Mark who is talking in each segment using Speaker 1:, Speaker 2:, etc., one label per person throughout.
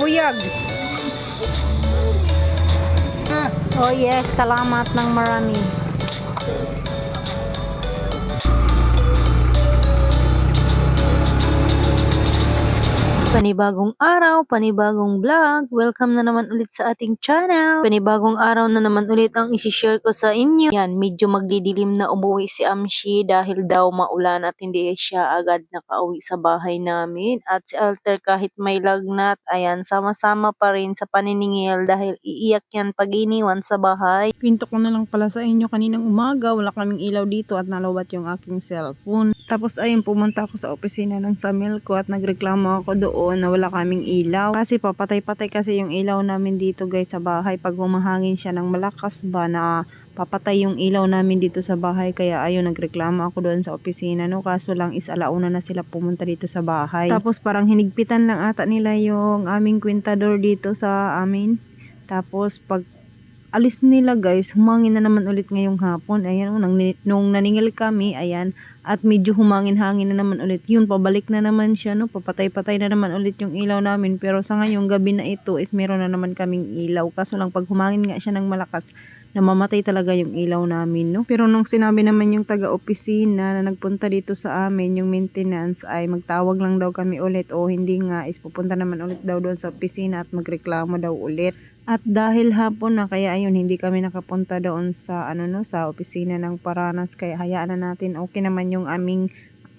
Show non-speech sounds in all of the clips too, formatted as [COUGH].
Speaker 1: vlog.
Speaker 2: Oh yes, salamat ng marami. Panibagong araw, panibagong vlog. Welcome na naman ulit sa ating channel. Panibagong araw na naman ulit ang isi-share ko sa inyo. Yan, medyo magdidilim na umuwi si Amshi dahil daw maulan at hindi siya agad nakauwi sa bahay namin. At si Alter kahit may lagnat, ayan, sama-sama pa rin sa paniningil dahil iiyak yan pag iniwan sa bahay.
Speaker 1: Pinto ko na lang pala sa inyo kaninang umaga. Wala kaming ilaw dito at nalawat yung aking cellphone. Tapos ayun, pumunta ako sa opisina ng Samil ko at nagreklamo ako doon na wala kaming ilaw. Kasi papatay-patay kasi yung ilaw namin dito guys sa bahay. Pag humahangin siya ng malakas ba na papatay yung ilaw namin dito sa bahay. Kaya ayun, nagreklamo ako doon sa opisina. No? Kaso lang is alauna na sila pumunta dito sa bahay. Tapos parang hinigpitan lang ata nila yung aming kwintador dito sa amin. Tapos pag alis nila guys, humangin na naman ulit ngayong hapon. Ayan, nung, nung naningil kami, ayan, at medyo humangin-hangin na naman ulit. Yun, pabalik na naman siya, no? Papatay-patay na naman ulit yung ilaw namin. Pero sa ngayong gabi na ito is meron na naman kaming ilaw. Kaso lang pag humangin nga siya ng malakas, namamatay talaga yung ilaw namin, no? Pero nung sinabi naman yung taga-opisina na nagpunta dito sa amin, yung maintenance, ay magtawag lang daw kami ulit o hindi nga is pupunta naman ulit daw doon sa opisina at magreklamo daw ulit. At dahil hapon na kaya ayun hindi kami nakapunta doon sa ano no sa opisina ng Paranas kaya hayaan na natin okay naman yung aming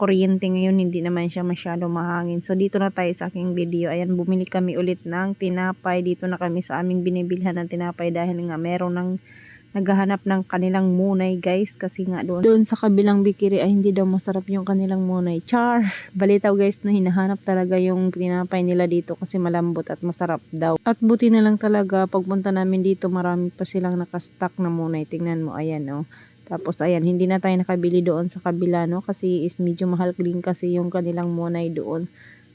Speaker 1: kuryente ngayon hindi naman siya masyado mahangin. So dito na tayo sa aking video. Ayan bumili kami ulit ng tinapay. Dito na kami sa aming binibilhan ng tinapay dahil nga meron ng naghahanap ng kanilang munay guys kasi nga doon doon sa kabilang bikiri ay hindi daw masarap yung kanilang munay char [LAUGHS] balitaw guys no hinahanap talaga yung tinapay nila dito kasi malambot at masarap daw at buti na lang talaga pagpunta namin dito marami pa silang nakastock na munay tingnan mo ayan oh tapos ayan, hindi na tayo nakabili doon sa kabila no kasi is medyo mahal din kasi yung kanilang munay doon.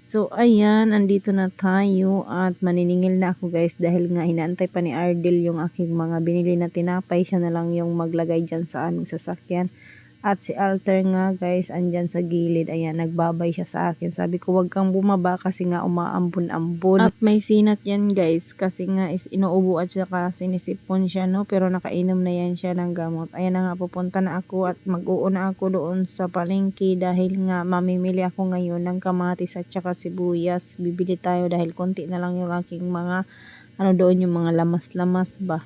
Speaker 1: So, ayan, andito na tayo at maniningil na ako guys dahil nga inaantay pa ni Ardel yung aking mga binili na tinapay. Siya na lang yung maglagay dyan sa aming sasakyan. At si Alter nga guys, andyan sa gilid. Ayan, nagbabay siya sa akin. Sabi ko, wag kang bumaba kasi nga umaambon-ambon. At may sinat yan guys kasi nga is inuubo at saka sinisipon siya no. Pero nakainom na yan siya ng gamot. Ayan na nga, pupunta na ako at mag-uuna ako doon sa palengke dahil nga mamimili ako ngayon ng kamatis at saka sibuyas. Bibili tayo dahil konti na lang yung aking mga ano doon yung mga lamas-lamas ba.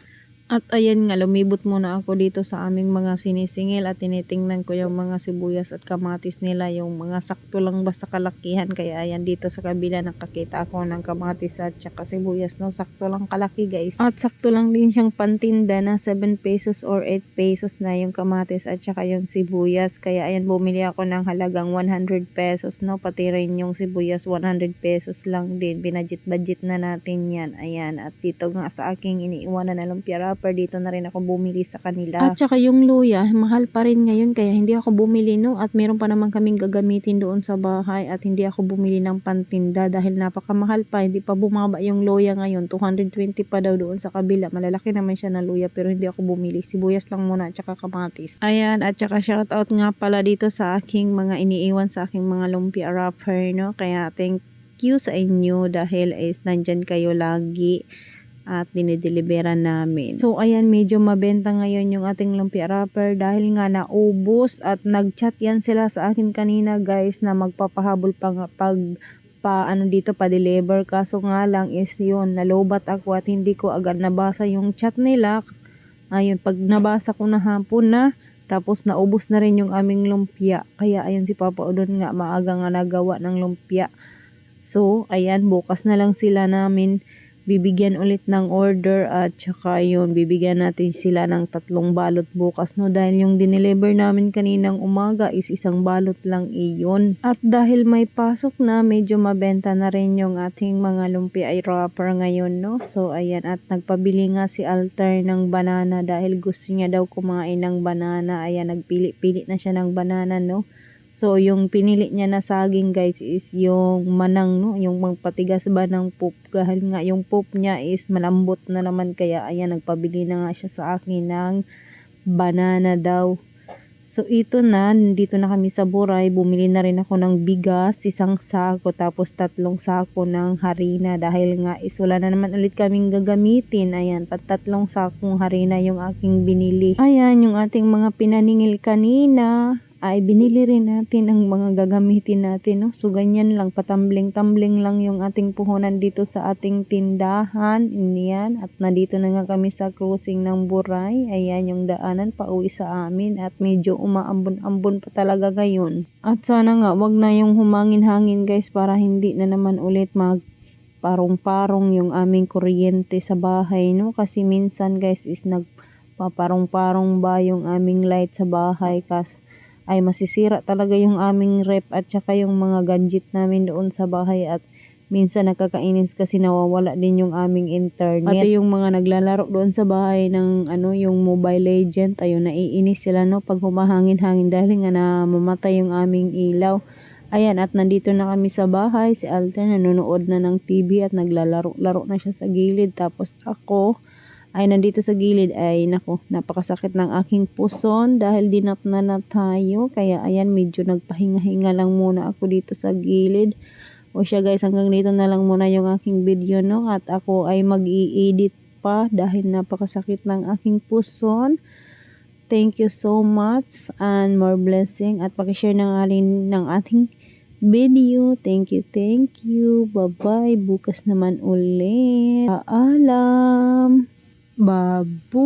Speaker 1: At ayan nga, lumibot muna ako dito sa aming mga sinisingil at tinitingnan ko yung mga sibuyas at kamatis nila, yung mga sakto lang ba sa kalakihan. Kaya ayan dito sa kabila nakakita ako ng kamatis at saka sibuyas, no? Sakto lang kalaki guys. At sakto lang din siyang pantinda na 7 pesos or 8 pesos na yung kamatis at saka yung sibuyas. Kaya ayan bumili ako ng halagang 100 pesos, no? Pati rin yung sibuyas 100 pesos lang din. Binadget-budget na natin yan. Ayan. At dito nga sa aking iniiwanan na lumpia wrapper, dito na rin ako bumili sa kanila. At saka yung luya, mahal pa rin ngayon kaya hindi ako bumili no. At meron pa naman kaming gagamitin doon sa bahay at hindi ako bumili ng pantinda dahil napakamahal pa. Hindi pa bumaba yung luya ngayon. 220 pa daw doon sa kabila. Malalaki naman siya na luya pero hindi ako bumili. Sibuyas lang muna at saka kamatis. Ayan at saka shout out nga pala dito sa aking mga iniiwan sa aking mga lumpia wrapper no. Kaya thank you sa inyo dahil is nandyan kayo lagi at dinideliveran namin. So ayan medyo mabenta ngayon yung ating lumpia wrapper dahil nga naubos at nagchat yan sila sa akin kanina guys na magpapahabol pa nga pag pa ano dito pa deliver kaso nga lang is yun nalobat ako at hindi ko agad nabasa yung chat nila. Ayun pag nabasa ko na hapon na tapos naubos na rin yung aming lumpia. Kaya ayun si Papa Udon nga maaga nga nagawa ng lumpia. So ayan bukas na lang sila namin bibigyan ulit ng order at saka yun, bibigyan natin sila ng tatlong balot bukas no dahil yung dineliver namin kaninang umaga is isang balot lang iyon. At dahil may pasok na, medyo mabenta na rin yung ating mga lumpia ay wrapper ngayon no. So ayan at nagpabili nga si Alter ng banana dahil gusto niya daw kumain ng banana. Ayan nagpili-pili na siya ng banana no. So, yung pinili niya na saging guys is yung manang, no? Yung magpatigas ba ng poop. Dahil nga yung poop niya is malambot na naman. Kaya ayan, nagpabili na nga siya sa akin ng banana daw. So ito na, dito na kami sa Buray, bumili na rin ako ng bigas, isang sako, tapos tatlong sako ng harina dahil nga is wala na naman ulit kaming gagamitin. Ayan, pat tatlong sakong harina yung aking binili. Ayan, yung ating mga pinaningil kanina ay binili rin natin ang mga gagamitin natin. No? So ganyan lang, patambling-tambling lang yung ating puhunan dito sa ating tindahan. Yan, at nandito na nga kami sa cruising ng Buray. Ayan yung daanan pa uwi sa amin at medyo umaambon-ambon pa talaga ngayon. At sana nga wag na yung humangin-hangin guys para hindi na naman ulit mag parong-parong yung aming kuryente sa bahay no kasi minsan guys is nagpaparong-parong ba yung aming light sa bahay kas ay masisira talaga yung aming rep at saka yung mga gadget namin doon sa bahay at minsan nakakainis kasi nawawala din yung aming internet. Pati yung mga naglalaro doon sa bahay ng ano yung Mobile Legend, ayun naiinis sila no pag humahangin-hangin dahil nga namamatay yung aming ilaw. Ayan, at nandito na kami sa bahay. Si Alter nanonood na ng TV at naglalaro-laro na siya sa gilid. Tapos ako, ay nandito sa gilid ay nako napakasakit ng aking puson dahil dinapna na tayo kaya ayan medyo nagpahinga-hinga lang muna ako dito sa gilid o siya guys hanggang dito na lang muna yung aking video no at ako ay mag-i-edit pa dahil napakasakit ng aking puson thank you so much and more blessing at pakishare ng alin ng ating video. Thank you, thank you. Bye-bye. Bukas naman ulit. Paalam. babush.